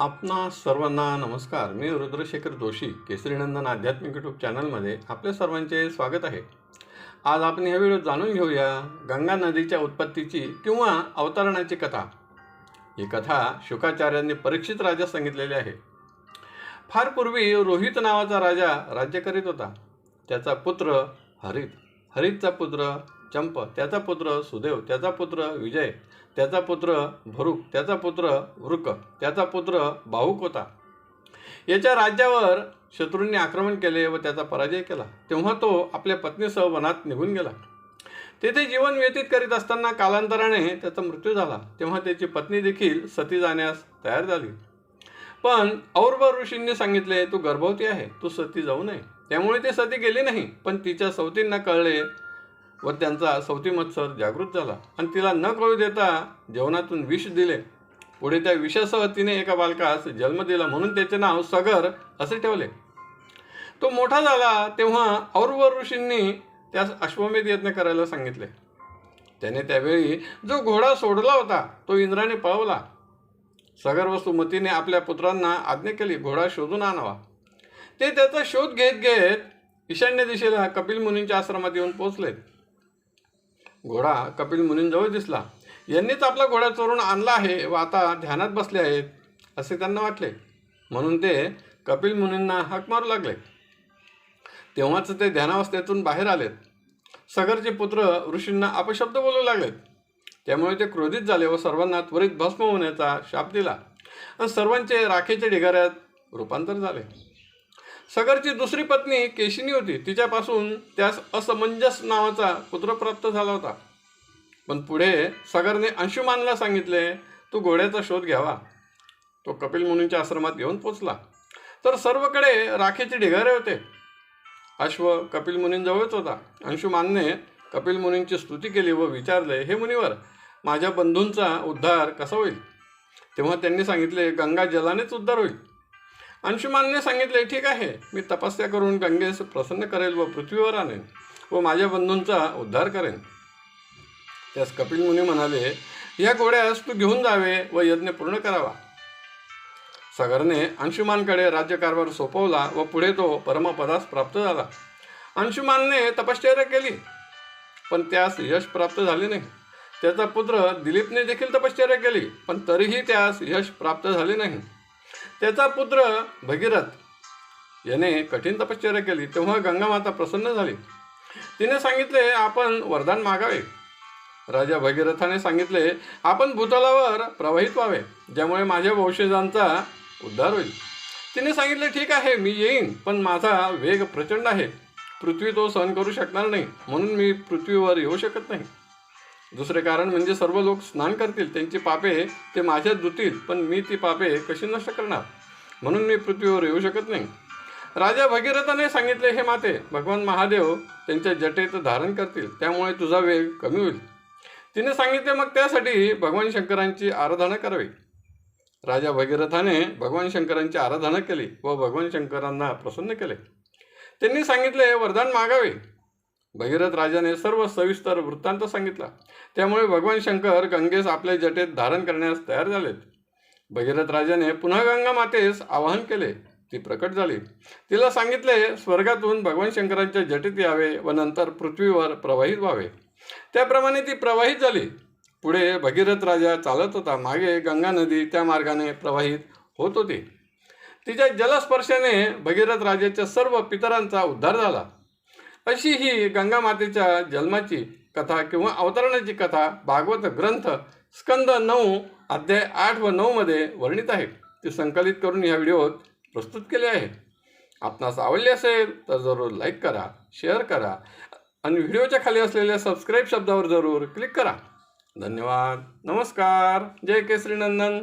आपणा सर्वांना नमस्कार. मी रुद्रशेखर जोशी केसरीनंदन आध्यात्मिक यूट्यूब चॅनलमध्ये आपल्या सर्वांचे स्वागत आहे. आज आपण ह्या व्हिडिओ जाणून घेऊया गंगा नदीच्या उत्पत्तीची किंवा अवतरणाची कथा. ही कथा शुकाचार्यांनी परीक्षित राजा सांगितलेली आहे. फार पूर्वी रोहित नावाचा राजा राज्य करीत होता. त्याचा पुत्र हरित हरितचा पुत्र चंप त्याचा पुत्र सुदेव त्याचा पुत्र विजय त्याचा पुत्र भरूक त्याचा पुत्र वृक त्याचा पुत्र बाहुक होता याच्या राज्यावर शत्रूंनी आक्रमण केले व त्याचा पराजय केला. तेव्हा तो आपल्या पत्नीसह वनात निघून गेला. तेथे जीवन व्यतीत करीत असताना कालांतराने त्याचा मृत्यू झाला. तेव्हा त्याची पत्नी देखील सती जाण्यास तयार झाली. पण औरब ऋषींनी सांगितले तू गर्भवती आहे. तू सती जाऊ नये. त्यामुळे ती सती गेली नाही पण तिच्या सवतींना कळले व त्यांचा सवती मत्सर जागृत झाला. आणि तिला न कळू देता जेवणातून विष दिले. पुढे त्या विषासह तिने एका बालकास जन्म दिला म्हणून त्याचे नाव सगर असे ठेवले. तो मोठा झाला तेव्हा औरव ऋषींनी त्यास अश्वमेध यज्ञ करायला सांगितले. त्याने त्यावेळी जो घोडा सोडला होता तो इंद्राने पळवला सगर व सुमतीने आपल्या पुत्रांना आज्ञा केली घोडा शोधून आणावा. ते त्याचा शोध घेत घेत ईशान्य दिशेला कपिल मुनींच्या आश्रमात येऊन पोचलेत घोडा कपिल मुनींजवळ दिसला. यांनीच आपला घोडा चोरून आणला आहे व आता ध्यानात बसले आहेत असे त्यांना वाटले. म्हणून ते कपिल मुनींना हाक मारू लागले. तेव्हाच ते ध्यानावस्थेतून बाहेर आलेत. सगरचे पुत्र ऋषींना अपशब्द बोलू लागलेत. त्यामुळे ते क्रोधित झाले व सर्वांना त्वरित भस्म होण्याचा शाप दिला. आणि सर्वांचे राखेच्या ढिगाऱ्यात रूपांतर झाले. सगरची दुसरी पत्नी केशिनी होती. तिच्यापासून त्यास असमंजस नावाचा पुत्र प्राप्त झाला होता. पण पुढे सगरने अंशुमानला सांगितले तू घोड्याचा शोध घ्यावा. तो कपिल मुनींच्या आश्रमात येऊन पोचला तर सर्वकडे राखेचे ढिगारे होते. अश्व कपिल मुनींजवळच होता. अंशुमानने कपिल मुनींची स्तुती केली व विचारले हे मुनीवर माझ्या बंधूंचा उद्धार कसा होईल? तेव्हा त्यांनी सांगितले गंगा जलानेच उद्धार होईल. अंशुमानने सांगितले ठीक आहे मी तपस्या करून गंगेस प्रसन्न करेल व पृथ्वीवर आणेन व माझ्या बंधूंचा उद्धार करेन. त्यास कपिल मुनी म्हणाले या घोड्यास तू घेऊन जावे व यज्ञ पूर्ण करावा. सगरने अंशुमानकडे राज्यकारभार सोपवला व पुढे तो परमपदास प्राप्त झाला. अंशुमानने तपश्चर्या केली पण त्यास यश प्राप्त झाले नाही. त्याचा पुत्र दिलीपने देखील तपश्चर्या केली पण तरीही त्यास यश प्राप्त झाले नाही. त्याचा पुत्र भगीरथ याने कठीण तपश्चर्या केली तेव्हा गंगामाता प्रसन्न झाली. तिने सांगितले आपण वरदान मागावे. राजा भगीरथाने सांगितले आपण भूतलावर प्रवाहित व्हावे ज्यामुळे माझ्या वंशजांचा उद्धार होईल. तिने सांगितले ठीक आहे मी येईन पण माझा वेग प्रचंड आहे. पृथ्वी तो सहन करू शकणार नाही म्हणून मी पृथ्वीवर येऊ शकत नाही. दुसरे कारण म्हणजे सर्व लोक स्नान करतील त्यांची पापे ते माझ्यात धुतील पण मी ती पापे कशी नष्ट करणार? म्हणून मी पृथ्वीवर येऊ शकत नाही. राजा भगीरथाने सांगितले हे माते भगवान महादेव त्यांच्या जटेत धारण करतील त्यामुळे तुझा वेग कमी होईल. तिने सांगितले मग त्यासाठी भगवान शंकरांची आराधना करावी. राजा भगीरथाने भगवान शंकरांची आराधना केली व भगवान शंकरांना प्रसन्न केले. त्यांनी सांगितले वरदान मागावे. भगीरथ राजाने सर्व सविस्तर वृत्तांत सांगितला. त्यामुळे भगवान शंकर गंगेस आपल्या जटेत धारण करण्यास तयार झालेत. भगीरथ राजाने पुन्हा गंगा मातेस आवाहन केले. ती प्रकट झाली. तिला सांगितले स्वर्गातून भगवान शंकरांच्या जटेत यावे व नंतर पृथ्वीवर प्रवाहित व्हावे. त्याप्रमाणे ती प्रवाहित झाली. पुढे भगीरथ राजा चालत होता. मागे गंगा नदी त्या मार्गाने प्रवाहित होत होती. तिच्या जलस्पर्शाने भगीरथ राजाच्या सर्व पितरांचा उद्धार झाला. अशी ही गंगा मातेच्या जन्माची कथा किंवा अवतरणाची कथा भागवत ग्रंथ स्कंद नऊ अध्याय आठ व नऊमध्ये वर्णित आहे. ती संकलित करून ह्या व्हिडिओत प्रस्तुत केले आहे. आपणास आवडले असेल तर जरूर लाईक करा शेअर करा आणि व्हिडिओच्या खाली असलेल्या सबस्क्राईब शब्दावर जरूर क्लिक करा. धन्यवाद. नमस्कार. जय केसरी नंदन.